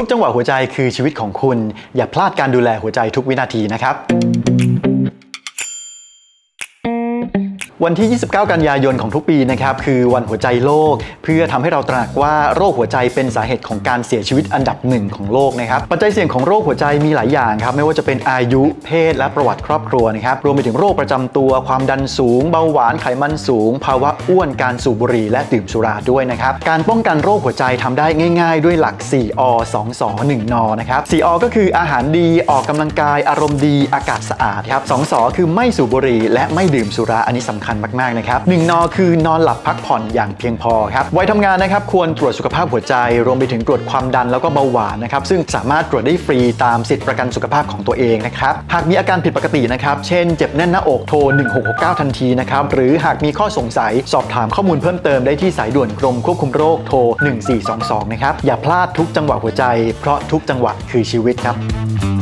ทุกจังหวะหัวใจคือชีวิตของคุณ อย่าพลาดการดูแลหัวใจทุกวินาทีนะครับ วันที่ 29 กันยายนของทุกปีนะครับคือวันหัวใจโลก เพื่อทำให้เราตระหนักว่าโรคหัวใจเป็นสาเหตุของการเสียชีวิตอันดับหนึ่งของโลกนะครับปัจจัยเสี่ยงของโรคหัวใจมีหลายอย่างครับไม่ว่าจะเป็นอายุเพศ และประวัติครอบครัวนะครับรวมไปถึงโรคประจำตัว ความดันสูง เบาหวานไขมันสูง ภาวะอ้วนการสูบบุหรี่และดื่มสุราด้วยนะครับการป้องกันโรคหัวใจทำได้ง่าย ๆ ด้วยหลัก 4 อ 2 ส1นนะครับ4อก็คืออาหารดีออกกำลังกาย อารมณ์ดีอากาศสะอาดครับ2สอคือไม่สูบบุหรี่และไม่ดื่มสุราอันนี้สำคัญมากๆนะครับหนึ่งนอคือนอนหลับพักผ่อนอย่างเพียงพอครับวัยทำงานนะครับควรตรวจสุขภาพหัวใจ รวมไปถึงตรวจความดันแล้วก็เบาหวานนะครับซึ่งสามารถตรวจได้ฟรีตามสิทธิประกันสุขภาพของตัวเองนะครับหากมีอาการผิดปกตินะครับเช่นเจ็บแน่นหน้าอกโทร 1669 ทันทีนะครับหรือหากมีข้อสงสัยสอบถามข้อมูลเพิ่มเติมได้ที่สายด่วนกรมควบคุมโรคโทร 1422 นะครับอย่าพลาดทุกจังหวะหัวใจ เพราะทุกจังหวะคือชีวิตครับ